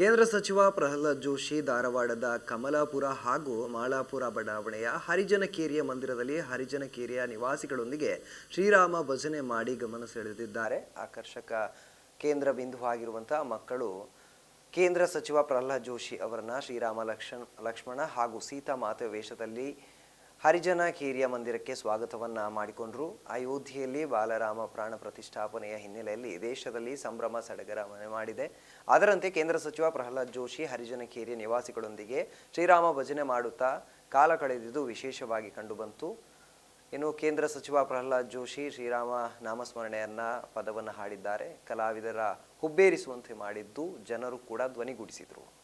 ಕೇಂದ್ರ ಸಚಿವ ಪ್ರಹ್ಲಾದ್ ಜೋಶಿ ಧಾರವಾಡದ ಕಮಲಾಪುರ ಹಾಗೂ ಮಾಳಾಪುರ ಬಡಾವಣೆಯ ಹರಿಜನ ಕೇರಿಯ ಮಂದಿರದಲ್ಲಿ ಹರಿಜನ ಕೇರಿಯ ನಿವಾಸಿಗಳೊಂದಿಗೆ ಶ್ರೀರಾಮ ಭಜನೆ ಮಾಡಿ ಗಮನ ಸೆಳೆದಿದ್ದಾರೆ. ಆಕರ್ಷಕ ಕೇಂದ್ರ ಬಿಂದುವಾಗಿರುವಂತಹ ಮಕ್ಕಳು ಕೇಂದ್ರ ಸಚಿವ ಪ್ರಹ್ಲಾದ್ ಜೋಶಿ ಅವರನ್ನ ಶ್ರೀರಾಮ ಲಕ್ಷ್ಮಣ ಲಕ್ಷ್ಮಣ ಹಾಗೂ ಸೀತಾ ಮಾತೆ ವೇಷದಲ್ಲಿ ಹರಿಜನ ಕೇರಿಯ ಮಂದಿರಕ್ಕೆ ಸ್ವಾಗತವನ್ನ ಮಾಡಿಕೊಂಡ್ರು. ಅಯೋಧ್ಯೆಯಲ್ಲಿ ಬಾಲರಾಮ ಪ್ರಾಣ ಪ್ರತಿಷ್ಠಾಪನೆಯ ಹಿನ್ನೆಲೆಯಲ್ಲಿ ದೇಶದಲ್ಲಿ ಸಂಭ್ರಮ ಸಡಗರ ಮನೆ ಮಾಡಿದೆ. ಅದರಂತೆ ಕೇಂದ್ರ ಸಚಿವ ಪ್ರಹ್ಲಾದ್ ಜೋಶಿ ಹರಿಜನ ಕೇರಿಯ ನಿವಾಸಿಗಳೊಂದಿಗೆ ಶ್ರೀರಾಮ ಭಜನೆ ಮಾಡುತ್ತಾ ಕಾಲ ಕಳೆದಿದ್ದು ವಿಶೇಷವಾಗಿ ಕಂಡುಬಂತು. ಇನ್ನು ಕೇಂದ್ರ ಸಚಿವ ಪ್ರಹ್ಲಾದ್ ಜೋಶಿ ಶ್ರೀರಾಮ ನಾಮಸ್ಮರಣೆಯನ್ನ ಪದವನ್ನು ಹಾಡಿದ್ದಾರೆ. ಕಲಾವಿದರ ಹುಬ್ಬೇರಿಸುವಂತೆ ಮಾಡಿದ್ದು ಜನರು ಕೂಡ ಧ್ವನಿಗೂಡಿಸಿದರು.